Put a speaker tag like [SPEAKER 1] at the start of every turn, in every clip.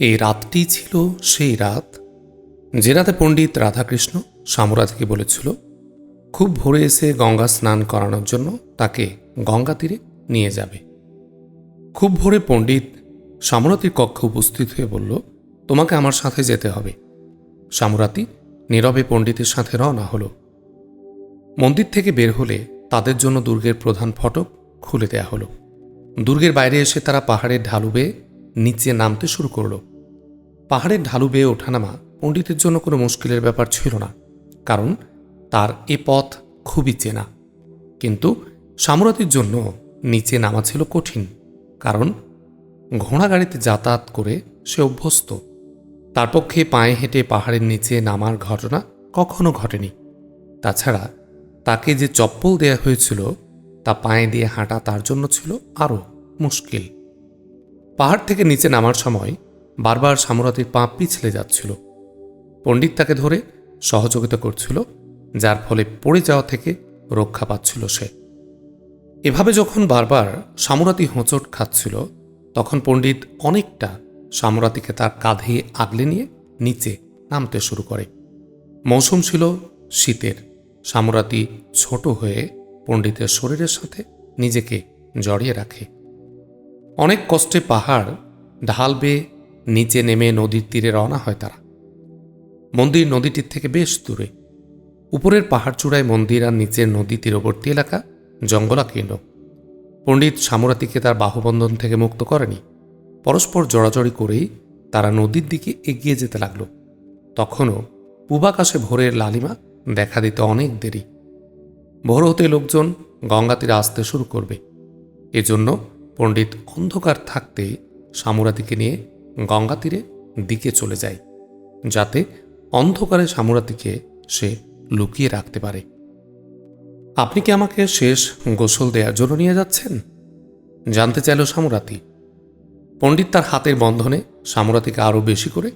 [SPEAKER 1] এই রাতটি ছিল সেই রাত। যে রাতে পণ্ডিত রাধাকৃষ্ণ সামরাধিকে বলেছিল, খুব ভোরে এসে গঙ্গা স্নান করানোর জন্য তাকে গঙ্গা তীরে নিয়ে যাবে। খুব ভোরে পণ্ডিত সামরাতির কক্ষে উপস্থিত হয়ে বলল, তোমাকে আমার সাথে যেতে হবে। সামরাতি নীরবে পণ্ডিতের সাথে রওনা হলো। মন্দির থেকে বের হলে তাদের জন্য দুর্গের প্রধান ফটক খুলে দেয়া হলো। দুর্গের বাইরে এসে তারা পাহাড়ের ঢালু বেয়ে নিচে নামতে শুরু করল। পাহাড়ের ঢালু বেয়ে ওঠানামা পণ্ডিতের জন্য কোনো মুশকিলের ব্যাপার ছিল না, কারণ তার এ পথ খুবই চেনা। কিন্তু সামরাতির জন্য নিচে নামা ছিল কঠিন, কারণ ঘোড়া গাড়িতে যাতায়াত করে সে অভ্যস্ত। তার পক্ষে পায়ে হেঁটে পাহাড়ের নিচে নামার ঘটনা কখনো ঘটেনি। তাছাড়া তাকে যে চপ্পল দেয়া হয়েছিল, তা পায়ে দিয়ে হাঁটা তার জন্য ছিল আরও মুশকিল। পাহাড় থেকে নিচে নামার সময় বারবার সামরাতির পা পিছলে যাচ্ছিল। পণ্ডিত তাকে ধরে সহযোগিতা করছিল, যার ফলে পড়ে যাওয়া থেকে রক্ষা পাচ্ছিল সে। এভাবে যখন বারবার সামরাতি হোঁচট খাচ্ছিল, তখন পণ্ডিত অনেকটা সামরাতিকে তার কাঁধে আগলে নিয়ে নিচে নামতে শুরু করে। মৌসুম ছিল শীতের। সামরাতি ছোট হয়ে পণ্ডিতের শরীরের সাথে নিজেকে জড়িয়ে রাখে। অনেক কষ্টে পাহাড়, ঢাল বেয়ে নিচে নেমে নদীর তীরে রওনা হয় তারা। মন্দির নদীটির থেকে বেশ দূরে। উপরের পাহাড় চূড়ায় মন্দির আর নিচের নদী তীরবর্তী এলাকা জঙ্গলাকীর্ণ পণ্ডিত সামরাতিকে তার বাহুবন্ধন থেকে মুক্ত করেনি। পরস্পর জড়াজড়ি করেই তারা নদীর দিকে এগিয়ে যেতে লাগল। তখনও পূবাকাশে ভোরের লালিমা দেখা দিতে অনেক দেরি। ভোর হতে লোকজন গঙ্গা তীরে আসতে শুরু করবে। এজন্য পণ্ডিত অন্ধকার থাকতেই সামুরাতিকে নিয়ে গঙ্গা তীরে দিকে চলে যায়, যাতে অন্ধকারে সামুরাতিকে সে লুকিয়ে রাখতে পারে। আপনি কি আমাকে শেষ গোসল দেওয়ার জন্য নিয়ে যাচ্ছেন? জানতে চাইল সামুরাতি পণ্ডিত তার হাতের বন্ধনে সামুরাতিকে আরও বেশি করে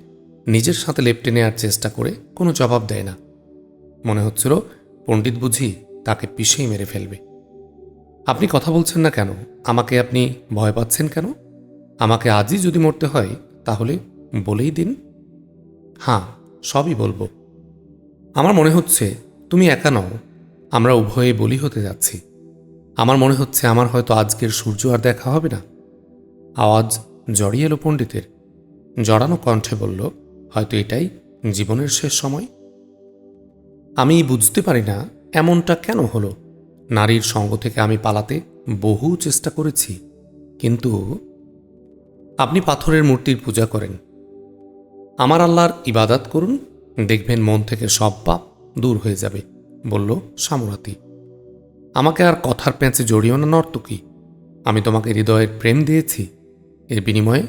[SPEAKER 1] নিজের সাথে লেপটে নেওয়ার চেষ্টা করে কোনো জবাব দেয় না। মনে হচ্ছিল পণ্ডিত বুঝি তাকে পিষেই মেরে ফেলবে। আপনি কথা বলছেন না কেন? আমাকে আপনি ভয় পাচ্ছেন কেন? আমাকে আজই যদি মরতে হয়, তাহলে বলেই দিন। হ্যাঁ সবই বলব। আমার মনে হচ্ছে তুমি একা নও, আমরা উভয়ে বলি হতে যাচ্ছি। আমার মনে হচ্ছে আমার হয়তো আজকের সূর্য আর দেখা হবে না। আওয়াজ জড়িয়ে এলো পণ্ডিতের। জড়ানো কণ্ঠে বলল, হয়তো এটাই জীবনের শেষ সময়? আমি বুঝতে পারি না এমনটা কেন হলো। নারীর সঙ্গ থেকে আমি পালাতে বহু চেষ্টা করেছি, কিন্তু আপনি পাথরের মূর্তির পূজা করেন। আমার আল্লাহর ইবাদাত করুন, দেখবেন মন থেকে সব পাপ দূর হয়ে যাবে, বলল সামরাতি। আমাকে আর কথার প্যাঁচে জড়িও না, নর্তকী। আমি তোমাকে হৃদয়ের প্রেম দিয়েছি। এর বিনিময়ে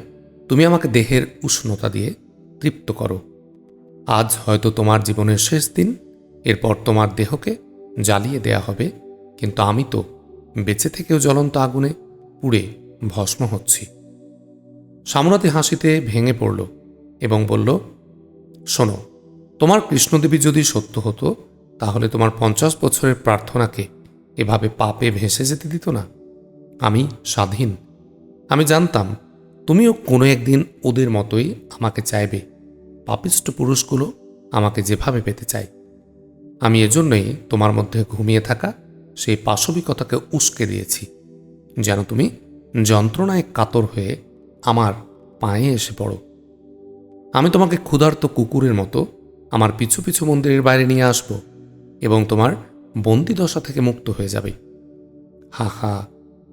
[SPEAKER 1] তুমি আমাকে দেহের উষ্ণতা দিয়ে তৃপ্ত করো। আজ হয়তো তোমার জীবনের শেষ দিন, এরপর তোমার দেহকে জ্বালিয়ে দেয়া হবে, কিন্তু আমি তো বেঁচে থেকেও জ্বলন্ত আগুনে পুড়ে ভস্ম হচ্ছি। সামরাতি হাসিতে ভেঙে পড়ল এবং বলল, শোনো, তোমার কৃষ্ণদেবী যদি সত্য হতো, তাহলে তোমার পঞ্চাশ বছরের প্রার্থনাকে এভাবে পাপে ভেসে যেতে দিত না। আমি স্বাধীন। আমি জানতাম, তুমিও কোনো একদিন ওদের মতোই আমাকে চাইবে। পাপিষ্ট পুরুষগুলো আমাকে যেভাবে পেতে চায়। আমি এজন্যই তোমার মধ্যে ঘুমিয়ে থাকা সেই পাশবিকতাকে উস্কে দিয়েছি। যেন তুমি যন্ত্রণায় কাতর হয়ে আমার পায়ে এসে পড়ো। আমি তোমাকে ক্ষুধার্ত কুকুরের মতো আমার পিছু পিছু মন্দিরের বাইরে নিয়ে আসব এবং তোমার বন্দি দশা থেকে মুক্ত হয়ে যাবে। হা হা,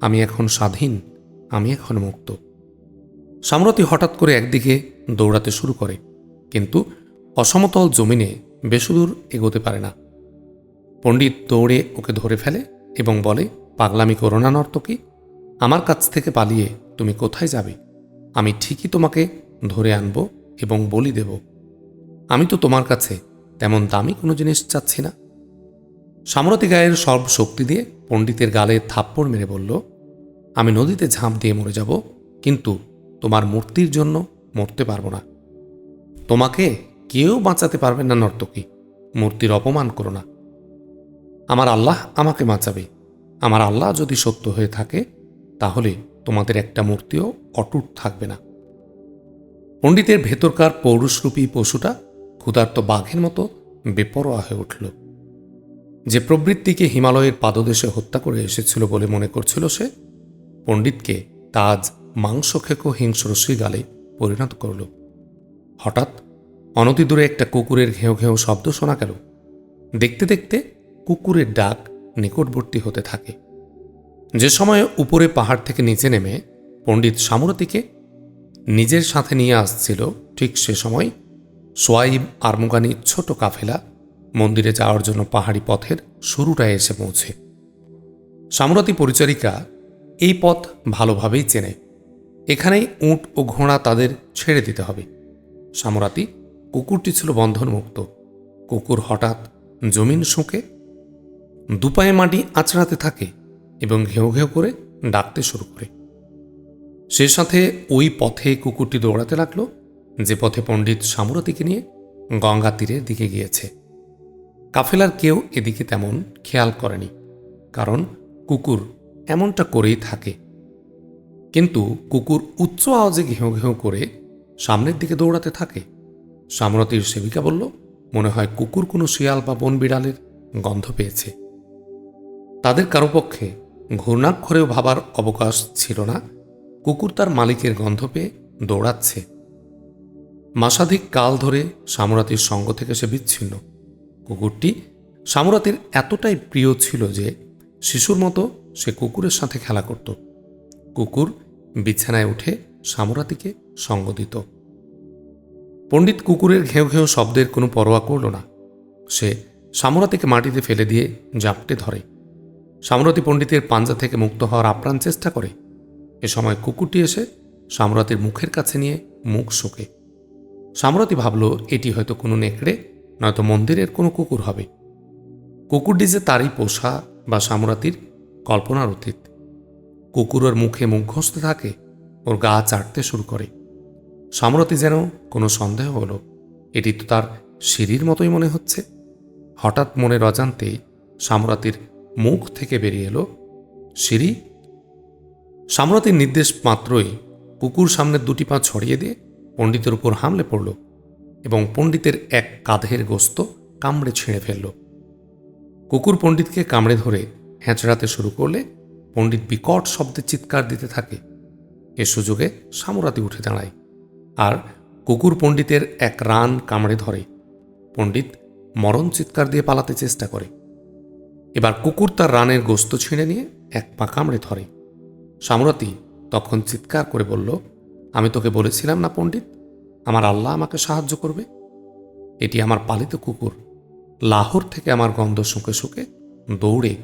[SPEAKER 1] আমি এখন স্বাধীন, আমি এখন মুক্ত। সামরতি হঠাৎ করে একদিকে দৌড়াতে শুরু করে, কিন্তু অসমতল জমিনে বেশিদূর এগোতে পারে না। পণ্ডিত দৌড়ে ওকে ধরে ফেলে এবং বলে, পাগলামি করোনা নর্তকী, আমার কাছ থেকে পালিয়ে তুমি কোথায় যাবে? আমি ঠিকই তোমাকে ধরে আনব এবং বলি দেব, আমি তো তোমার কাছে তেমন দামি কোনো জিনিস চাচ্ছি না। সামরতি গায়ের সর্ব শক্তি দিয়ে পণ্ডিতের গালে থাপ্পড় মেরে বলল, আমি নদীতে ঝাঁপ দিয়ে মরে যাব, কিন্তু তোমার মূর্তির জন্য মরতে পারব না। তোমাকে কেউ বাঁচাতে পারবে না, নর্তকী, মূর্তির অপমান করো না। আমার আল্লাহ আমাকে বাঁচাবে। আমার আল্লাহ যদি সত্য হয়ে থাকে, তাহলে তোমাদের একটা মূর্তিও অটুট থাকবে না। পণ্ডিতের ভেতরকার পৌরুষরূপী পশুটা ক্ষুধার্ত বাঘের মতো বেপরোয়া হয়ে উঠল। যে প্রবৃত্তিকে হিমালয়ের পাদদেশে হত্যা করে এসেছিল বলে মনে করছিল সে, পণ্ডিতকে তাজ মাংস খেকো হিংস্র গালে পরিণত করল। হঠাৎ অনতি দূরে একটা কুকুরের ঘেউ ঘেউ শব্দ শোনা গেল। দেখতে দেখতে কুকুরের ডাক নিকটবর্তী হতে থাকে। যে সময় উপরে পাহাড় থেকে নিচে নেমে পণ্ডিত সামরতিকে নিজের সাথে নিয়ে আসছিল ঠিক সে সময় সোয়াইব আরমুগানির ছোট কাফেলা মন্দিরে যাওয়ার জন্য পাহাড়ি পথের শুরুটায় এসে পৌঁছে। সামরতি পরিচারিকা এই পথ ভালোভাবেই চেনে। এখানেই উট ও ঘোড়া তাদের ছেড়ে দিতে হবে। সামরাতি কুকুরটি ছিল বন্ধনমুক্ত। কুকুর হঠাৎ জমিন শুঁকে দুপায়ে মাটি আঁচড়াতে থাকে। এবং ঘেউ ঘেউ করে ডাকতে শুরু করে। সে সাথে ওই পথে কুকুরটি দৌড়াতে লাগল, যে পথে পণ্ডিত সামুরাতিকে নিয়ে গঙ্গা তীরের দিকে গিয়েছে। কাফেলার কেউ এদিকে তেমন খেয়াল করেনি, কারণ কুকুর এমনটা করেই থাকে। কিন্তু কুকুর উচ্চ আওয়াজে ঘেউ ঘেউ করে সামনের দিকে দৌড়াতে থাকে। সামরতির সেবিকা বলল, মনে হয় কুকুর কোনো শিয়াল বা বন বিড়ালের গন্ধ পেয়েছে। তাদের কারও পক্ষে ঘূর্ণাক্ষরেও ভাবার অবকাশ ছিল না। কুকুর তার মালিকের গন্ধ পেয়ে দৌড়াচ্ছে। মাসাধিক কাল ধরে সামরাতির সঙ্গ থেকে সে বিচ্ছিন্ন। কুকুরটি সামরাতির এতটাই প্রিয় ছিল যে শিশুর মতো সে কুকুরের সাথে খেলা করত। কুকুর বিছানায় উঠে সামরাতিকে সঙ্গ দিত। পণ্ডিত কুকুরের ঘেউ ঘেউ শব্দের কোনো পরোয়া করল না। সে সামরাতিকে মাটিতে ফেলে দিয়ে জাপটে ধরে। সামরতি পণ্ডিতের পাঞ্জা থেকে মুক্ত হওয়ার আপ্রাণ চেষ্টা করে। এ সময় কুকুরটি এসে সামরাতির মুখের কাছে নিয়ে মুখ শোকে। সামরতি ভাবল, এটি হয়তো কোনো নেকড়ে, নয়তো মন্দিরের কোনো কুকুর হবে। কুকুরটি যে তারই পোষা বা সামরাতির কল্পনার অতীত। কুকুর ওর মুখে মুখ ঘষতে থাকে, ওর গা চাটতে শুরু করে। সামরতি যেন কোনো সন্দেহ হলো, এটি তো তার সিঁড়ির মতোই মনে হচ্ছে। হঠাৎ মনের অজান্তেই সামরাতির মুখ থেকে বেরিয়ে এলো। সিঁড়ি। সামরাতির নির্দেশ মাত্রই কুকুর সামনের দুটি পা ছড়িয়ে দিয়ে পণ্ডিতের উপর হামলে পড়ল এবং পণ্ডিতের এক কাঁধের গোস্ত কামড়ে ছিঁড়ে ফেলল। কুকুর পণ্ডিতকে কামড়ে ধরে হ্যাঁচড়াতে শুরু করলে পণ্ডিত বিকট শব্দে চিৎকার দিতে থাকে। এ সুযোগে সামরাতি উঠে দাঁড়ায় আর কুকুর পণ্ডিতের এক রান কামড়ে ধরে। পণ্ডিত মরণ চিৎকার দিয়ে পালাতে চেষ্টা করে। এবার কুকুর তার রানের গোস্ত ছিঁড়ে নিয়ে এক পা কামড়ে ধরে। সামরাতি তখন চিৎকার করে বলল, আমি তোকে বলেছিলাম না পণ্ডিত, আমার আল্লাহ আমাকে সাহায্য করবে। এটি আমার পালিত কুকুর। লাহোর থেকে আমার গন্ধ শুকে শুকে দৌড়ে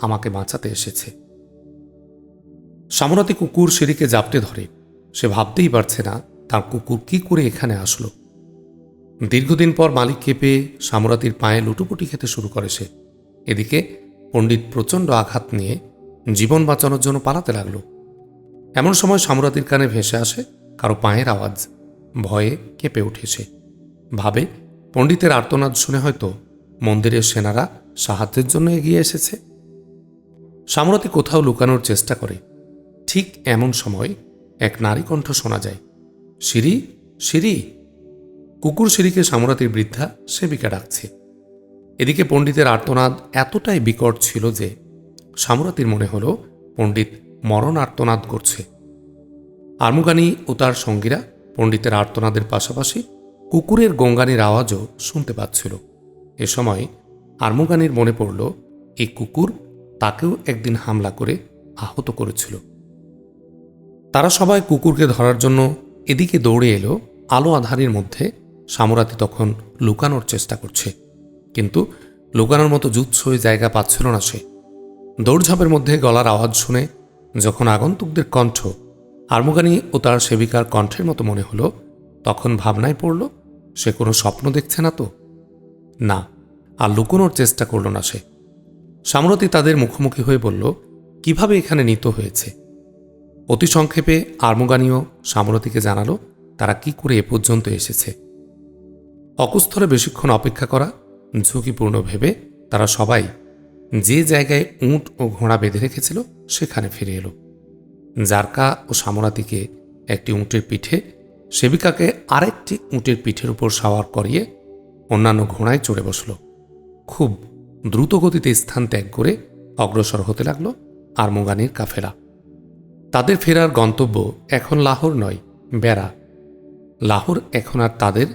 [SPEAKER 1] আমাকে বাঁচাতে এসেছে। সামরাতি কুকুর সিঁড়িকে জাপটে ধরে। সে ভাবতেই পারছে না, তার কুকুর কি করে এখানে আসলো। দীর্ঘদিন পর মালিককে পেয়ে সামরাতির পায়ে লুটুপুটি খেতে শুরু করে সে। এদিকে পণ্ডিত প্রচণ্ড আঘাত নিয়ে জীবন বাঁচানোর জন্য পালাতে লাগল। এমন সময় সামরাতির কানে ভেসে আসে কারও পায়ের আওয়াজ। ভয়ে কেঁপে উঠেছে ভাবে পণ্ডিতের আর্তনাদ শুনে হয়তো মন্দিরের সেনারা সাহায্যের জন্য এগিয়ে এসেছে। সামরাতি কোথাও লুকানোর চেষ্টা করে। ঠিক এমন সময় এক নারী কণ্ঠ শোনা যায়, সিঁড়ি সিঁড়ি। কুকুর সিঁড়িকে সামরাতির বৃদ্ধা সেবিকা ডাকছে। এদিকে পণ্ডিতের আর্তনাদ এতটাই বিকট ছিল যে সামরাতির মনে হলো পণ্ডিত মরণ আর্তনাদ করছে। আর্মুগানি ও তার সঙ্গীরা পণ্ডিতের আর্তনাদের পাশাপাশি কুকুরের গঙ্গানির আওয়াজও শুনতে পাচ্ছিল। এ সময় আর্মুগানির মনে পড়ল, এই কুকুর তাকেও একদিন হামলা করে আহত করেছিল। তারা সবাই কুকুরকে ধরার জন্য এদিকে দৌড়ে এলো, আলো আধারের মধ্যে সামরাতি তখন লুকানোর চেষ্টা করছে। কিন্তু লুকানোর মতো জুৎসই জায়গা পাচ্ছিল না সে। দৌড়ঝাঁপের মধ্যে গলার আওয়াজ শুনে যখন আগন্তুকদের কণ্ঠ আর্মগানি ও তার সেবিকার কণ্ঠের মতো মনে হলো, তখন ভাবনায় পড়ল, সে কোনো স্বপ্ন দেখছে না তো? না, আর লুকোনোর চেষ্টা করল না সে। সামরতি তাদের মুখোমুখি হয়ে বলল, কীভাবে এখানে নিত হয়েছে? অতি সংক্ষেপে আর্মগানীয় সামরতিকে জানালো, তারা কি করে এ পর্যন্ত এসেছে? অকুস্থলে বেশিক্ষণ অপেক্ষা করা ঝুঁকিপূর্ণ ভেবে তারা সবাই যে জায়গায় উঁট ও ঘোড়া বেঁধে রেখেছিল, সেখানে ফিরে এলো। জারকা ও সামরাতিকে একটি উঁটের পিঠে, সেবিকাকে আরেকটি উটের পিঠের উপর সাওয়ার করিয়ে অন্যান্য ঘোড়ায় চড়ে বসল। খুব দ্রুত গতিতে স্থান ত্যাগ করে অগ্রসর হতে লাগল আরমোগানির কাফেলা। তাদের ফেরার গন্তব্য এখন লাহোর নয়, বেড়া। লাহোর এখন আর তাদের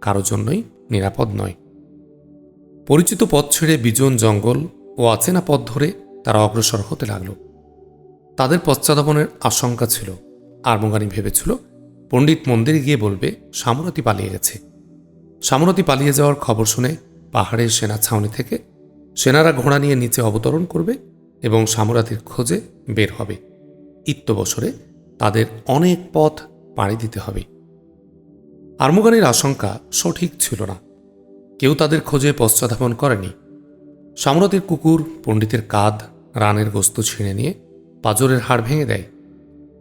[SPEAKER 1] কারও জন্যই নিরাপদ নয়। পরিচিত পথ ছেড়ে বিজন জঙ্গল ও অচেনা পথ ধরে তারা অগ্রসর হতে লাগল। তাদের পশ্চাদাপনের আশঙ্কা ছিল। আরমোগানি ভেবেছিল, পণ্ডিত মন্দিরে গিয়ে বলবে, সামরতি পালিয়ে গেছে। সামরতি পালিয়ে যাওয়ার খবর শুনে পাহাড়ের সেনা ছাউনি থেকে সেনারা ঘোড়া নিয়ে নিচে অবতরণ করবে এবং সামরাতির খোঁজে বের হবে। ইত্যবসরে তাদের অনেক পথ পাড়ি দিতে হবে। আর্মগানির আশঙ্কা সঠিক ছিল না। কেউ তাদের খোঁজে পশ্চাধাপন করেনি। সামরতির কুকুর, পণ্ডিতের কাঁধ, রানের গোস্ত ছিঁড়ে নিয়ে পাজরের হাড় ভেঙে দেয়।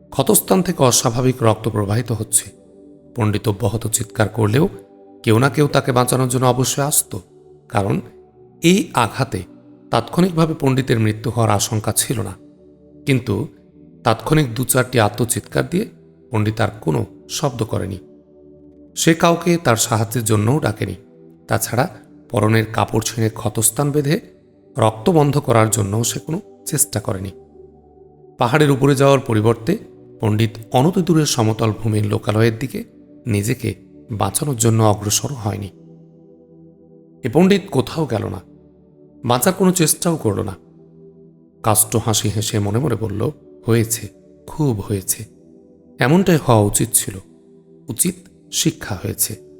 [SPEAKER 1] ক্ষতস্থান থেকে অস্বাভাবিক রক্ত প্রবাহিত হচ্ছে। পণ্ডিত অব্যাহত চিৎকার করলেও কেউ না কেউ তাকে বাঁচানোর জন্য অবশ্যই আসত, কারণ এই আঘাতে তাৎক্ষণিকভাবে পণ্ডিতের মৃত্যু হওয়ার আশঙ্কা ছিল না। কিন্তু তাৎক্ষণিক দু চারটি আত্মচিৎকার দিয়ে পণ্ডিত আর কোনো শব্দ করেনি। সে কাউকে তার সাহায্যের জন্যও ডাকেনি। তাছাড়া পরনের কাপড় ছিঁড়ে ক্ষতস্থান বেঁধে রক্ত বন্ধ করার জন্যও সে কোনো চেষ্টা করেনি। পাহাড়ের উপরে যাওয়ার পরিবর্তে পণ্ডিত অনতি দূরের সমতল ভূমির লোকালয়ের দিকে নিজেকে বাঁচানোর জন্য অগ্রসর হয়নি। এ পণ্ডিত কোথাও গেল না। বাঁচার কোনো চেষ্টাও করল না। কাষ্ট হাসি হেসে মনে মনে বলল, হয়েছে, খুব হয়েছে। এমনটাই হওয়া উচিত ছিল। উচিত শিক্ষা হয়েছে।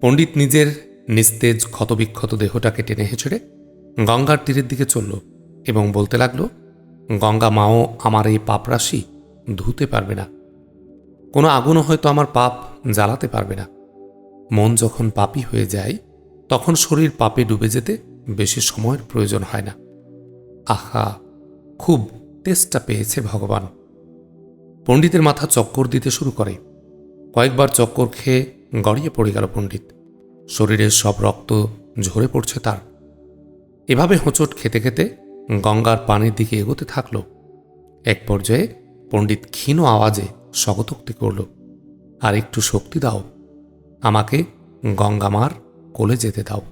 [SPEAKER 1] পণ্ডিত নিজের নিস্তেজ ক্ষতবিক্ষত দেহটাকে টেনে হেঁচড়ে গঙ্গার তীরের দিকে চলল এবং বলতে লাগল, গঙ্গা মাও আমার এই পাপরাশি ধুতে পারবে না। কোনো আগুনও হয়তো আমার পাপ জ্বালাতে পারবে না। মন যখন পাপি হয়ে যায়, তখন শরীর পাপে ডুবে যেতে বেশি সময়ের প্রয়োজন হয় না। আহা, খুব তেষ্টা পেয়েছে ভগবান। পণ্ডিতের মাথা চক্কর দিতে শুরু করে। কয়েকবার চক্কর খেয়ে গড়িয়ে পড়ে গেল পণ্ডিত। শরীরের সব রক্ত ঝরে পড়ছে তার। এভাবে হোঁচট খেতে খেতে গঙ্গার পানির দিকে এগোতে থাকল। এক পর্যায়ে পণ্ডিত ক্ষীণ আওয়াজে স্বগতোক্তি করল, আর একটু শক্তি দাও। আমাকে গঙ্গামার কোলে যেতে দাও।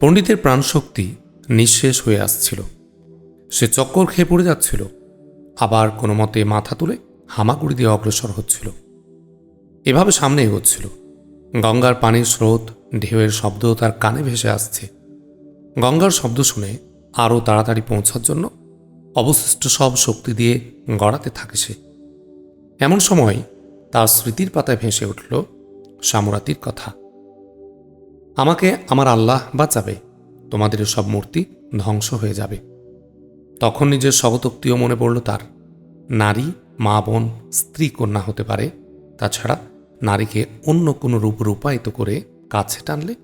[SPEAKER 1] পণ্ডিতের প্রাণশক্তি নিঃশেষ হয়ে আসছিল। সে চক্কর খেয়ে পড়ে যাচ্ছিল। আবার কোনো মতে মাথা তুলে হামাগুড়ি দিয়ে অগ্রসর হচ্ছিল। এভাবে সামনে এগোচ্ছিল। গঙ্গার পানির স্রোত, ঢেউয়ের শব্দ তার কানে ভেসে আসছে। গঙ্গার শব্দ শুনে আরও তাড়াতাড়ি পৌঁছার জন্য অবশিষ্ট সব শক্তি দিয়ে গড়াতে থাকে সে। এমন সময় তার স্মৃতির পাতায় ভেসে উঠল সামরাতির কথা। আমাকে আমার আল্লাহ বাঁচাবে, তোমাদের সব মূর্তি ধ্বংস হয়ে যাবে। তখন নিজের স্বগতোক্তিও মনে পড়ল তার। নারী, মা, বোন, স্ত্রী, কন্যা হতে পারে তাছাড়া নারীকে অন্য কোনো রূপ রূপায়িত করে কাছে টানলে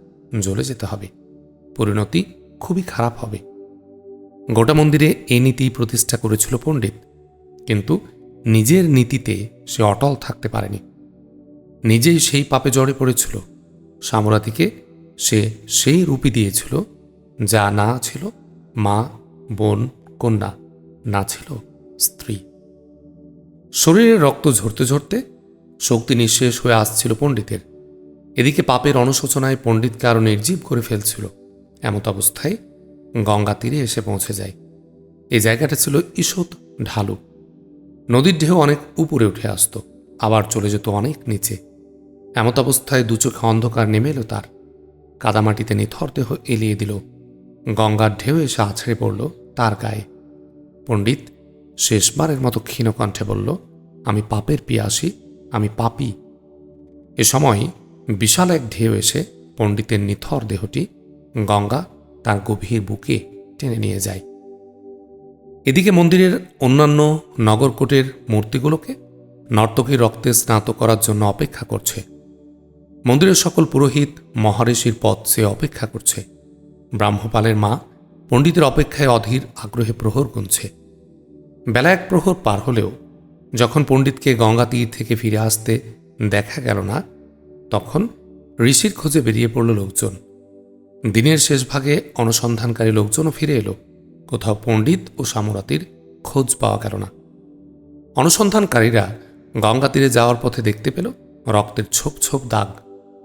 [SPEAKER 1] জ্বলে যেতে হবে। পরিণতি খুবই খারাপ হবে। গোটা মন্দিরে এ নীতি প্রতিষ্ঠা করেছিল পণ্ডিত, কিন্তু নিজের নীতিতে সে অটল থাকতে পারেনি। নিজেই সেই পাপে জড়ে পড়েছিল। সামরাতিকে সে সেই রূপই দিয়েছিল যা না ছিল মা, বোন, কন্যা, না ছিল স্ত্রী। শরীরে রক্ত ঝরতে ঝরতে শক্তি নিঃশেষ হয়ে আসছিল পণ্ডিতের। এদিকে পাপের অনুশোচনায় পণ্ডিতকে আরও নির্জীব করে ফেলছিল। এমত অবস্থায় গঙ্গা তীরে এসে পৌঁছে যায়। এই জায়গাটা ছিল ঈষৎ ঢালু। নদীর ঢেউ অনেক উপরে উঠে আসত, আবার চলে যেত অনেক নিচে। এমত অবস্থায় দু চোখে অন্ধকার নেমে এলো তার। কাদামাটিতে নিথর দেহ এলিয়ে দিল। গঙ্গার ঢেউ এসে আছড়ে পড়ল তার গায়ে। পণ্ডিত শেষবারের মতো ক্ষীণ কণ্ঠে বলল, আমি পাপের পিয়াসী আমি পাপি। এ সময় বিশাল এক ঢেউ এসে পণ্ডিতের নিথর দেহটি গঙ্গা তার গভীর বুকে টেনে নিয়ে যায়। এদিকে মন্দিরের অন্যান্য নগরকোটের মূর্তিগুলোকে নর্তকীর রক্তে স্নাত করার জন্য অপেক্ষা করছে। মন্দিরের সকল পুরোহিত মহারেশির পথ সে অপেক্ষা করছে। ব্রাহ্মপালের মা পণ্ডিতের অপেক্ষায় অধীর আগ্রহে প্রহর গুনছে। বেলা এক প্রহর পার হলেও যখন পণ্ডিতকে গঙ্গা তীর থেকে ফিরে আসতে দেখা গেল না, তখন ঋষির খোঁজে বেরিয়ে পড়ল লোকজন। দিনের শেষ ভাগে অনুসন্ধানকারী লোকজনও ফিরে এলো। কোথাও পণ্ডিত ও সামরাতির খোঁজ পাওয়া গেল না। অনুসন্ধানকারীরা গঙ্গা তীরে যাওয়ার পথে দেখতে পেল রক্তের ছোপ ছোপ দাগ,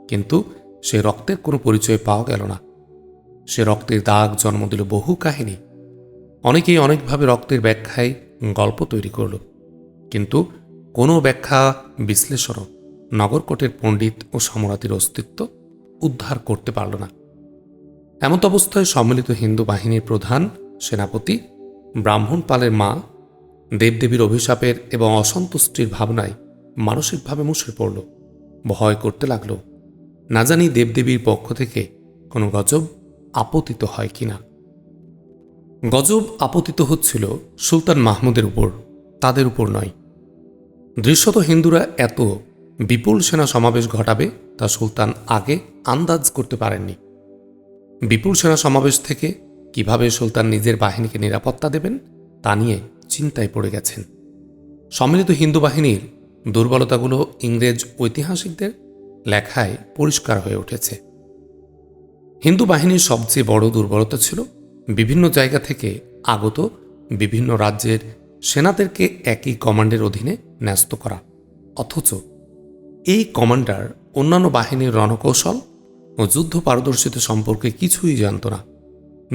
[SPEAKER 1] কিন্তু সে রক্তের কোনো পরিচয় পাওয়া গেল না। সে রক্তের দাগ জন্ম দিল বহু কাহিনী। অনেকেই অনেকভাবে রক্তের ব্যাখ্যায় গল্প তৈরি করল। কিন্তু কোনো ব্যাখ্যা বিশ্লেষণও নগরকোটের পণ্ডিত ও সম্রাতির অস্তিত্ব উদ্ধার করতে পারল না। এমত অবস্থায় সম্মিলিত হিন্দু বাহিনীর প্রধান সেনাপতি ব্রাহ্মণ পালের মা দেবদেবীর অভিশাপের এবং অসন্তুষ্টির ভাবনায় মানসিকভাবে মুশড়ে পড়ল, ভয় করতে লাগল। না জানি দেবদেবীর পক্ষ থেকে কোনো গজব আপতিত হয় কিনা। গজব আপতিত হচ্ছিল সুলতান মাহমুদের উপর, তাদের উপর নয় দৃশ্যত হিন্দুরা এত বিপুল সেনা সমাবেশ ঘটাবে তা সুলতান আগে আন্দাজ করতে পারেননি। বিপুল সেনা সমাবেশ থেকে কীভাবে সুলতান নিজের বাহিনীকে নিরাপত্তা দেবেন, তা নিয়ে চিন্তায় পড়ে গেছেন। সম্মিলিত হিন্দু বাহিনীর দুর্বলতাগুলো ইংরেজ ঐতিহাসিকদের লেখায় পরিষ্কার হয়ে উঠেছে। হিন্দু বাহিনীর সবচেয়ে বড় দুর্বলতা ছিল বিভিন্ন জায়গা থেকে আগত বিভিন্ন রাজ্যের সেনাদেরকে একই কমান্ডের অধীনে ন্যস্ত করা। অথচ এই কমান্ডার অন্যান্য বাহিনীর রণকৌশল ও যুদ্ধ পারদর্শিতা সম্পর্কে কিছুই জানত না।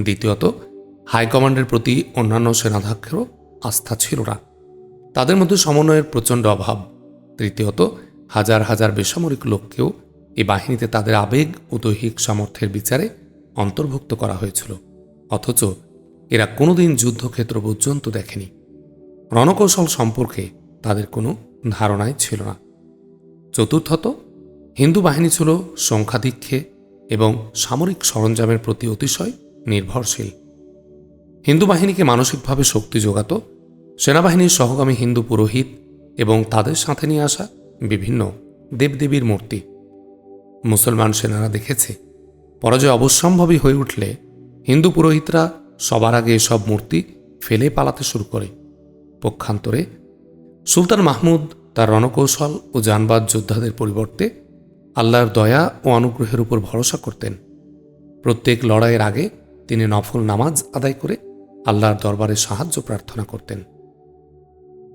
[SPEAKER 1] দ্বিতীয়ত হাইকমান্ডের প্রতি অন্যান্য সেনাধ্যক্ষেরও আস্থা ছিল না। তাদের মধ্যে সমন্বয়ের প্রচণ্ড অভাব। তৃতীয়ত, হাজার হাজার বেসামরিক লোককেও এই বাহিনীতে তাদের আবেগ ও দৈহিক সামর্থ্যের বিচারে অন্তর্ভুক্ত করা হয়েছিল। অথচ এরা কোনোদিন যুদ্ধক্ষেত্র পর্যন্ত দেখেনি। রণকৌশল সম্পর্কে তাদের কোনো ধারণাই ছিল না। চতুর্থত, হিন্দু বাহিনী ছিল সংখ্যাধিক্ষে এবং সামরিক সরঞ্জামের প্রতি অতিশয় নির্ভরশীল। হিন্দু বাহিনীকে মানসিকভাবে শক্তি যোগাত, সেনাবাহিনীর সহগামী হিন্দু পুরোহিত এবং তাদের সাথে নিয়ে আসা বিভিন্ন দেবদেবীর মূর্তি। মুসলমান সেনারা দেখেছে, পরাজয় অবশ্যম্ভাবী হয়ে উঠলে হিন্দু পুরোহিতরা সবার আগে এসব মূর্তি ফেলে পালাতে শুরু করে। পক্ষান্তরে সুলতান মাহমুদ তার রণকৌশল ও যানবাদ যোদ্ধাদের পরিবর্তে আল্লাহর দয়া ও অনুগ্রহের উপর ভরসা করতেন। প্রত্যেক লড়াইয়ের আগে তিনি নফল নামাজ আদায় করে আল্লাহর দরবারে সাহায্য প্রার্থনা করতেন।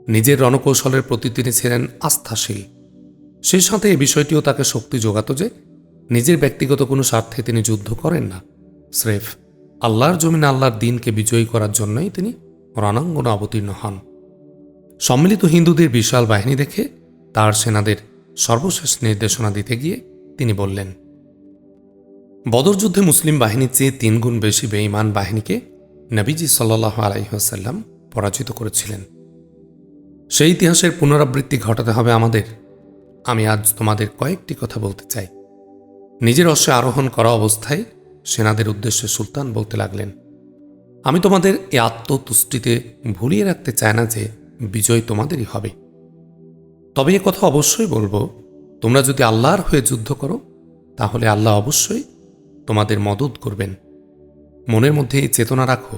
[SPEAKER 1] নিজের রণকৌশলের প্রতি তিনি ছিলেন আস্থাশীল। সেই সাথে এই বিষয়টিও তাকে শক্তি যোগাত যে নিজের ব্যক্তিগত কোনো স্বার্থে তিনি যুদ্ধ করেন না। স্রেফ আল্লাহর জমিনে আল্লাহর দিনকে বিজয়ী করার জন্যই তিনি রণাঙ্গনে অবতীর্ণ হন। সম্মিলিত হিন্দুদের বিশাল বাহিনী দেখে তার সেনাদের সর্বশেষ নির্দেশনা দিতে গিয়ে তিনি বললেন বদরযুদ্ধে মুসলিম বাহিনীর চেয়ে তিনগুণ বেশি বেঈমান বাহিনীকে নবীজি সাল্লাহ আলাইসাল্লাম পরাজিত করেছিলেন। সেই ইতিহাসের পুনরাবৃত্তি ঘটাতে হবে আমাদের। আমি আজ তোমাদের কয়েকটি কথা বলতে চাই। নিজের অশ্বে আরোহণ করা অবস্থায় সেনাদের উদ্দেশ্যে সুলতান বলতে লাগলেন, আমি তোমাদের এ আত্মতুষ্টিতে ভুলিয়ে রাখতে চাই না যে বিজয় তোমাদেরই হবে। তবে এ কথা অবশ্যই বলব, তোমরা যদি আল্লাহর হয়ে যুদ্ধ করো, তাহলে আল্লাহ অবশ্যই তোমাদের মদত করবেন। মনের মধ্যে এই চেতনা রাখো,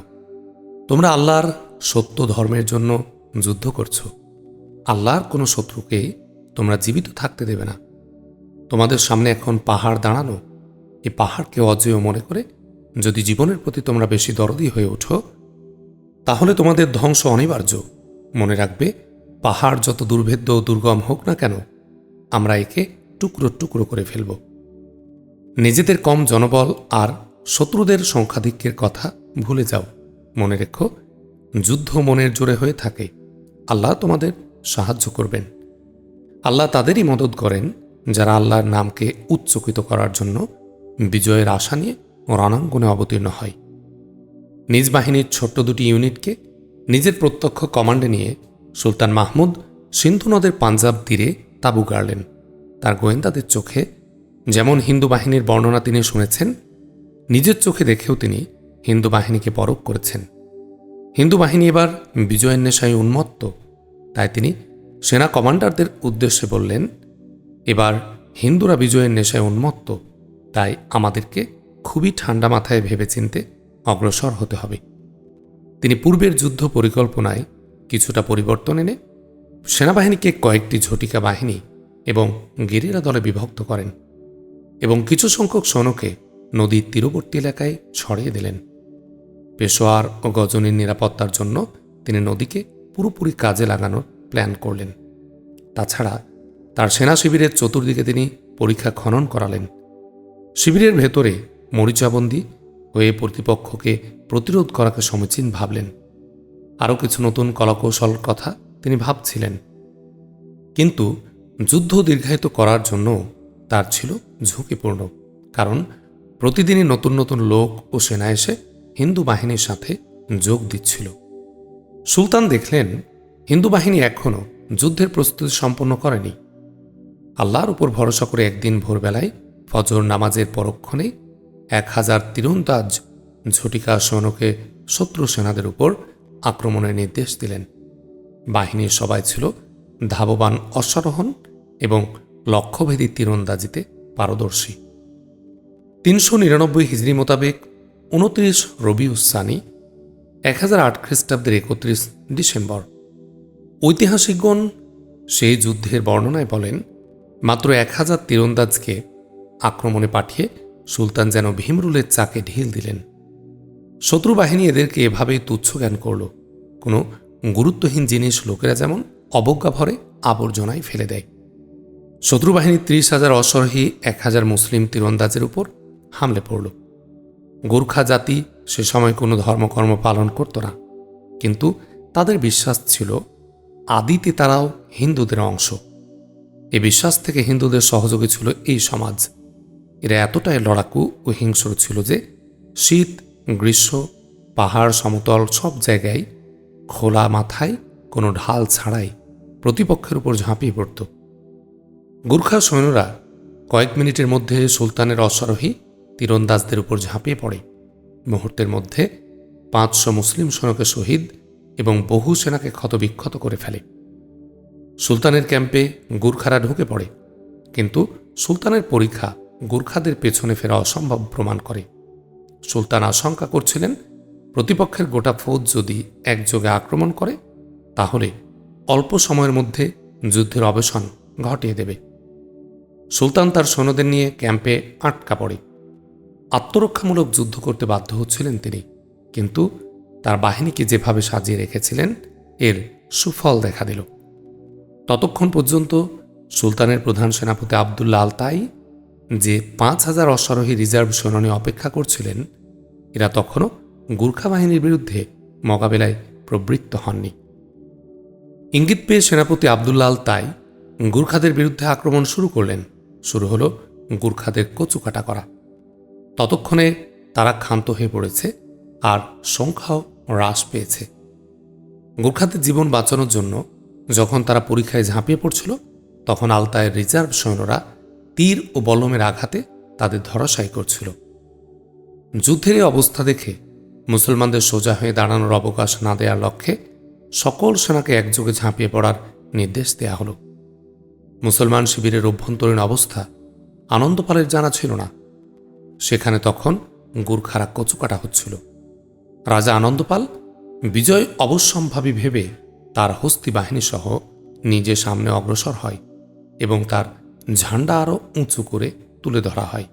[SPEAKER 1] তোমরা আল্লাহর সত্য ধর্মের জন্য যুদ্ধ করছ। আল্লাহর কোনো শত্রুকে তোমরা জীবিত থাকতে দেবে না। তোমাদের সামনে এখন পাহাড় দাঁড়ানো এই পাহাড়কে অজেয় মনে করে যদি জীবনের প্রতি তোমরা বেশি দরদি হয়ে ওঠো, তাহলে তোমাদের ধ্বংস অনিবার্য। মনে রাখবে, পাহাড় যত দুর্ভেদ্য ও দুর্গম হোক না কেন, আমরা একে টুকরো টুকরো করে ফেলব। নিজেদের কম জনবল আর শত্রুদের সংখ্যাধিক্যের কথা ভুলে যাও। মনে রেখো, যুদ্ধ মনের জোরে হয়ে থাকে। আল্লাহ তোমাদের সাহায্য করবেন। আল্লাহ তাদেরই মদত করেন, যারা আল্লাহর নামকে উচ্চকিত করার জন্য বিজয়ের আশা নিয়ে রণাঙ্গনে অবতীর্ণ হয়। নিজ বাহিনীর ছোট্ট দুটি ইউনিটকে নিজের প্রত্যক্ষ কমান্ডে নিয়ে সুলতান মাহমুদ সিন্ধু নদের পাঞ্জাব তীরে তাবু গাড়লেন। তার গোয়েন্দাদের চোখে যেমন হিন্দু বাহিনীর বর্ণনা তিনি শুনেছেন, নিজের চোখে দেখেও তিনি হিন্দু বাহিনীকে পরক করেছেন। হিন্দু বাহিনী এবার বিজয়ের নেশায় উন্মত্ত। তাই তিনি সেনা কমান্ডারদের উদ্দেশ্যে বললেন, এবার হিন্দুরা বিজয়ের নেশায় উন্মত্ত, তাই আমাদেরকে খুবই ঠান্ডা মাথায় ভেবেচিন্তে অগ্রসর হতে হবে। তিনি পূর্বের যুদ্ধ পরিকল্পনায় কিছুটা পরিবর্তন এনে সেনাবাহিনীকে কয়েকটি ঝটিকা বাহিনী এবং গেরিরা দলে বিভক্ত করেন এবং কিছু সংখ্যক সৈন্যকে নদীর তীরবর্তী এলাকায় ছড়িয়ে দিলেন। পেশোয়ার ও গজনীর নিরাপত্তার জন্য তিনি নদীকে পুরোপুরি কাজে লাগানোর প্ল্যান করলেন। তাছাড়া তার সেনা শিবিরের চতুর্দিকে তিনি পরীক্ষা খনন করালেন। শিবিরের ভেতরে মরিচাবন্দি হয়ে প্রতিপক্ষকে প্রতিরোধ করাকে সমীচীন ভাবলেন। আরও কিছু নতুন কলাকৌশল কথা তিনি ভাবছিলেন। কিন্তু যুদ্ধ দীর্ঘায়িত করার জন্য তার ছিল ঝুঁকিপূর্ণ, কারণ প্রতিদিনই নতুন নতুন লোক ও সেনা এসে হিন্দু বাহিনীর সাথে যোগ দিচ্ছিল। সুলতান দেখলেন, হিন্দু বাহিনী এখনও যুদ্ধের প্রস্তুতি সম্পন্ন করেনি। আল্লাহর উপর ভরসা করে একদিন ভোরবেলায় ফজর নামাজের পরক্ষণে এক হাজার তীরন্দাজ ঝটিকা সৈন্যকে শত্রু সেনাদের উপর আক্রমণের নির্দেশ দিলেন। বাহিনীর সবাই ছিল ধাববান অশ্বারোহণ এবং লক্ষ্যভেদী তীরন্দাজিতে পারদর্শী। তিনশো নিরানব্বই হিজড়ি মোতাবেক উনত্রিশ রবিউসানি এক হাজার আট খ্রিস্টাব্দের একত্রিশ ডিসেম্বর। ঐতিহাসিকগণ সেই যুদ্ধের বর্ণনায় বলেন, মাত্র এক হাজার তীরন্দাজকে আক্রমণে পাঠিয়ে সুলতান যেন ভীমরুলের চাকে ঢিল দিলেন। শত্রু বাহিনী এদেরকে এভাবেই তুচ্ছ জ্ঞান করল। কোনো গুরুত্বহীন জিনিস লোকেরা যেমন অবজ্ঞা ভরে আবর্জনায় ফেলে দেয়। শত্রু বাহিনী ত্রিশ হাজার অসরহী এক হাজার মুসলিম তীরন্দাজের উপর হামলে পড়ল। গোর্খা জাতি সে সময় কোনো ধর্মকর্ম পালন করত না। কিন্তু তাদের বিশ্বাস ছিল আদিতে তারাও হিন্দুদের অংশ। এ বিশ্বাস থেকে হিন্দুদের সহযোগী ছিল এই সমাজ। এরা এতটাই লড়াকু ও হিংস্র ছিল যে শীত, গ্রীষ্ম, পাহাড়, সমতল সব জায়গায় খোলা মাথায় কোনো ঢাল ছাড়াই প্রতিপক্ষের উপর ঝাঁপিয়ে পড়ত। গুর্খা সৈন্যরা কয়েক মিনিটের মধ্যে সুলতানের অশ্বারোহী তীরন্দাজদের উপর ঝাঁপিয়ে পড়ে। মুহূর্তের মধ্যে পাঁচশো মুসলিম সৈন্যকে শহীদ এবং বহু সেনাকে ক্ষতবিক্ষত করে ফেলে। সুলতানের ক্যাম্পে গুর্খারা ঢুকে পড়ে, কিন্তু সুলতানের পরীক্ষা গুর্খাদের পেছনে ফেরা অসম্ভব প্রমাণ করে। সুলতান আশঙ্কা করছিলেন, প্রতিপক্ষের গোটা ফৌজ যদি একযোগে আক্রমণ করে, তাহলে অল্প সময়ের মধ্যে যুদ্ধের অবসান ঘটিয়ে দেবে। সুলতান তার সৈন্যদের নিয়ে ক্যাম্পে আটকা পড়ে। আত্মরক্ষামূলক যুদ্ধ করতে বাধ্য হচ্ছিলেন তিনি, কিন্তু তার বাহিনীকে যেভাবে সাজিয়ে রেখেছিলেন, এর সুফল দেখা দিল। ততক্ষণ পর্যন্ত সুলতানের প্রধান সেনাপতি আবদুল্লা আলতাই যে পাঁচ হাজার অশ্বারোহী রিজার্ভ সৈন্য অপেক্ষা করছিলেন, এরা তখনও গুর্খা বাহিনীর বিরুদ্ধে মোকাবেলায় প্রবৃত্ত হননি। ইঙ্গিত পেয়ে সেনাপতি আবদুল্লা আলতাই গুর্খাদের বিরুদ্ধে আক্রমণ শুরু করলেন। শুরু হলো গুর্খাদের কচুকাটা করা। ততক্ষণে তারা ক্ষান্ত হয়ে পড়েছে আর সংখ্যাও হ্রাস পেয়েছে। গুর্খাদের জীবন বাঁচানোর জন্য যখন তারা পরীক্ষায় ঝাঁপিয়ে পড়ছিল, তখন আলতায়ের রিজার্ভ সৈন্যরা তীর ও বলমের আঘাতে তাদের ধরাশায়ী করছিল। যুদ্ধের এই অবস্থা দেখে মুসলমানদের সোজা হয়ে দাঁড়ানোর অবকাশ না দেওয়ার লক্ষ্যে সকল সেনাকে একযোগে ঝাঁপিয়ে পড়ার নির্দেশ দেয়া হলো। মুসলমান শিবিরের অভ্যন্তরীণ অবস্থা আনন্দপালের জানা ছিল না। সেখানে তখন গুর্খারা কচুকাটা হচ্ছিল। রাজা আনন্দপাল বিজয় অবশ্যম্ভাবী ভেবে তার হস্তি বাহিনী সহ নিজে সামনে অগ্রসর হয় এবং তার ঝান্ডা আরও উঁচু করে তুলে ধরা হয়।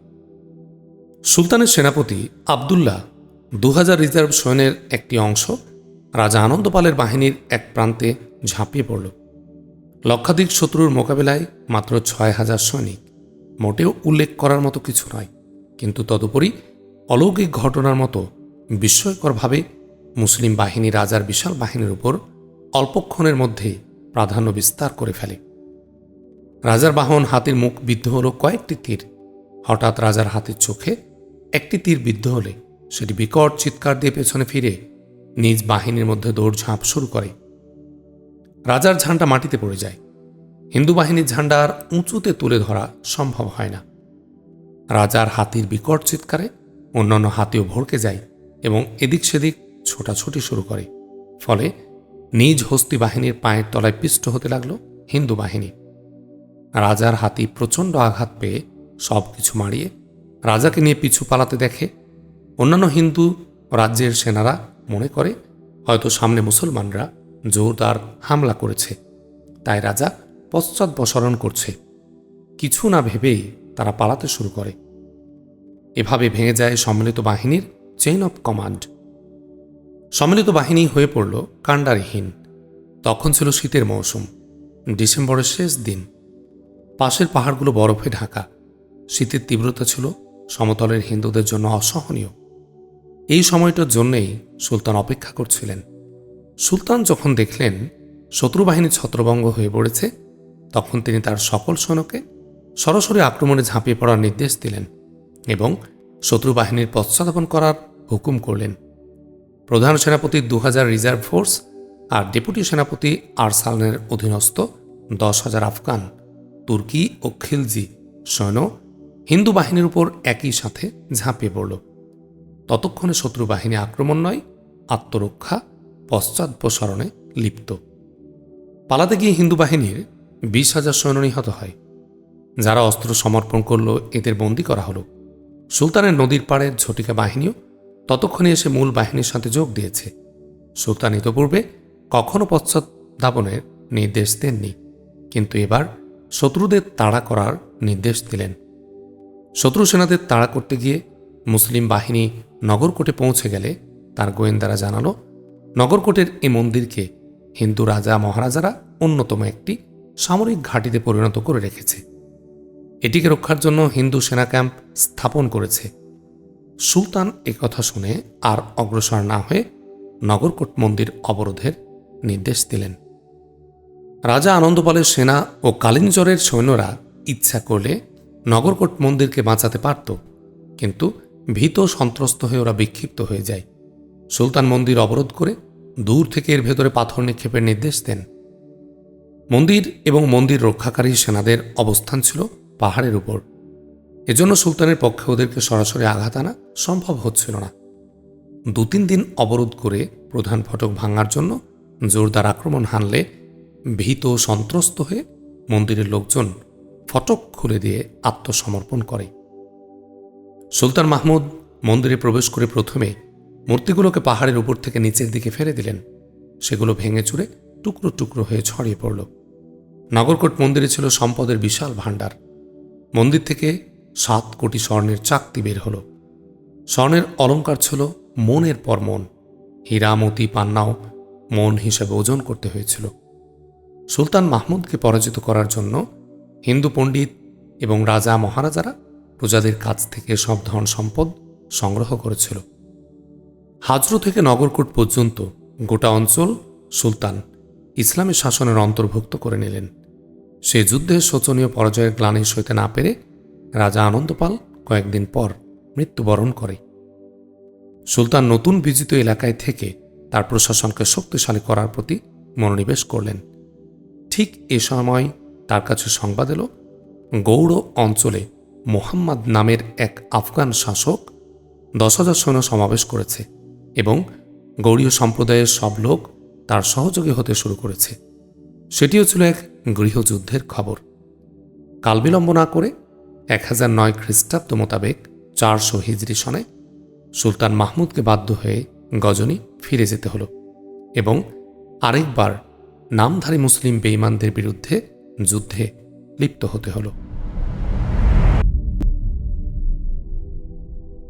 [SPEAKER 1] সুলতানের সেনাপতি আবদুল্লাহ দু হাজার রিজার্ভ সৈন্যের একটি অংশ রাজা আনন্দপালের বাহিনীর এক প্রান্তে ঝাঁপিয়ে পড়ল। লক্ষাধিক শত্রুর মোকাবেলায় মাত্র ছয় হাজার সৈনিক, মোটেও উল্লেখ করার মতো কিছু নয়। কিন্তু তদুপরি অলৌকিক ঘটনার মতো বিস্ময়করভাবে মুসলিম বাহিনী রাজার বিশাল বাহিনীর উপর অল্পক্ষণের মধ্যে প্রাধান্য বিস্তার করে ফেলে। রাজার বাহন হাতির মুখ বিদ্ধ হল কয়েকটি তীর। হঠাৎ রাজার হাতের চোখে একটি তীর বিদ্ধ হলে, সেটি বিকট চিৎকার দিয়ে পেছনে ফিরে নিজ বাহিনীর মধ্যে দৌড়ঝাঁপ শুরু করে। রাজার ঝান্ডা মাটিতে পড়ে যায়। হিন্দু বাহিনীর ঝান্ডা আর উঁচুতে তুলে ধরা সম্ভব হয় না। রাজার হাতির বিকট চিৎকারে অন্যান্য হাতিও ভড়কে যায় এবং এদিক সেদিক ছোটাছুটি শুরু করে। ফলে নিজ হস্তি বাহিনীর পায়ের তলায় পিষ্ট হতে লাগল হিন্দু বাহিনী। রাজার হাতি প্রচণ্ড আঘাত পেয়ে সব কিছু মারিয়ে রাজাকে নিয়ে পিছু পালাতে দেখে অন্যান্য হিন্দু রাজ্যের সেনারা মনে করে, হয়তো সামনে মুসলমানরা জোরদার হামলা করেছে। তাই রাজা পশ্চাৎপসরণ করছে। কিছু না ভেবেই তারা পালাতে শুরু করে। এভাবে ভেঙে যায় সম্মিলিত বাহিনীর চেইন অফ কমান্ড সম্মিলিত বাহিনী হয়ে পড়ল কাণ্ডারিহীন। তখন ছিল শীতের মৌসুম। ডিসেম্বরের শেষ দিন। পাশের পাহাড়গুলো বরফে ঢাকা। শীতের তীব্রতা ছিল, সমতলের হিন্দুদের জন্য অসহনীয়। এই সময়টার জন্যেই সুলতান অপেক্ষা করছিলেন। সুলতান যখন দেখলেন শত্রুবাহিনী ছত্রভঙ্গ হয়ে পড়েছে, তখন তিনি তার সকল সৈন্যকে সরাসরি আক্রমণে ঝাঁপিয়ে পড়ার নির্দেশ দিলেন এবং শত্রুবাহিনীর পশ্চাদাপন করার হুকুম করলেন। প্রধান সেনাপতি দু হাজার রিজার্ভ ফোর্স আর ডেপুটি সেনাপতি আরসালনের অধীনস্থ দশ হাজার আফগান। তুর্কি ও খিলজি সৈন্য হিন্দু বাহিনীর উপর একই সাথে ঝাঁপিয়ে পড়ল। ততক্ষণে শত্রু বাহিনী আক্রমণ নয়, আত্মরক্ষা পশ্চাদপসরণে লিপ্ত। পালাতে গিয়ে হিন্দু বাহিনীর বিশ হাজার সৈন্য নিহত হয়, যারা অস্ত্র সমর্পণ করল, এদের বন্দী করা হলো। সুলতানের নদীর পাড়ের ঝটিকা বাহিনীও ততক্ষণে এসে মূল বাহিনীর সাথে যোগ দিয়েছে। সুলতান ইতপূর্বে কখনো পশ্চাৎধাবনের নির্দেশ দেননি, কিন্তু এবার শত্রুদের তাড়া করার নির্দেশ দিলেন। শত্রু সেনাদের তাড়া করতে গিয়ে মুসলিম বাহিনী নগরকোটে পৌঁছে গেলে তার গোয়েন্দারা জানালো, নগরকোটের এই মন্দিরকে হিন্দু রাজা মহারাজারা অন্যতম একটি সামরিক ঘাঁটিতে পরিণত করে রেখেছে। এটিকে রক্ষার জন্য হিন্দু সেনা ক্যাম্প স্থাপন করেছে। সুলতান কথা শুনে আর অগ্রসর না হয়ে নগরকোট মন্দির অবরোধের নির্দেশ দিলেন। রাজা আনন্দপালের সেনা ও কালিঞ্জরের সৈন্যরা ইচ্ছা করলে নগরকোট মন্দিরকে বাঁচাতে পারত, কিন্তু ভীত সন্ত্রস্ত হয়ে ওরা বিক্ষিপ্ত হয়ে যায়। সুলতান মন্দির অবরোধ করে দূর থেকে এর ভেতরে পাথর নিক্ষেপের নির্দেশ দেন। মন্দির এবং মন্দির রক্ষাকারী সেনাদের অবস্থান ছিল পাহাড়ের উপর। এজন্য সুলতানের পক্ষে ওদেরকে সরাসরি আঘাত আনা সম্ভব হচ্ছিল না। দু তিন দিন অবরোধ করে প্রধান ফটক ভাঙার জন্য জোরদার আক্রমণ হানলে ভীত সন্ত্রস্ত হয়ে মন্দিরের লোকজন ফটক খুলে দিয়ে আত্মসমর্পণ করে। সুলতান মাহমুদ মন্দিরে প্রবেশ করে প্রথমে মূর্তিগুলোকে পাহাড়ের উপর থেকে নিচের দিকে ফেলে দিলেন। সেগুলো ভেঙে চুরে টুকরো টুকরো হয়ে ছড়িয়ে পড়ল। নগরকোট মন্দিরে ছিল সম্পদের বিশাল ভাণ্ডার। মন্দির থেকে সাত কোটি স্বর্ণের চাকতি বের হল। স্বর্ণের অলঙ্কার ছিল মনের পর মন। হীরামতি পান্নাও মন হিসেবে ওজন করতে হয়েছিল। সুলতান মাহমুদকে পরাজিত করার জন্য হিন্দু পণ্ডিত এবং রাজা মহারাজারা প্রজাদের কাছ থেকে সব ধন সম্পদ সংগ্রহ করেছিল। হাজরু থেকে নগরকোট পর্যন্ত গোটা অঞ্চল সুলতান ইসলামী শাসনের অন্তর্ভুক্ত করে নিলেন। সে যুদ্ধে শোচনীয় পরাজয়ের গ্লানি সইতে না পেরে রাজা আনন্দপাল কয়েকদিন পর মৃত্যুবরণ করে। সুলতান নতুন বিজিত এলাকায় থেকে তার প্রশাসনকে শক্তিশালী করার প্রতি মনোনিবেশ করলেন। ঠিক এ সময় তার কাছে সংবাদ এলো, গৌড় অঞ্চলে মোহাম্মদ নামের এক আফগান শাসক দশ হাজার সৈন্য সমাবেশ করেছে এবং গৌড়ীয় সম্প্রদায়ের সব লোক তার সহযোগী হতে শুরু করেছে। সেটিও ছিল এক গৃহযুদ্ধের খবর। কালবিলম্ব না করে এক হাজার নয় খ্রিস্টাব্দ মোতাবেক চারশো হিজরি সনে সুলতান মাহমুদকে বাধ্য হয়ে গজনী ফিরে যেতে হলো এবং আরেকবার নামধারী মুসলিম বেইমানদের বিরুদ্ধে যুদ্ধে লিপ্ত হতে হলো।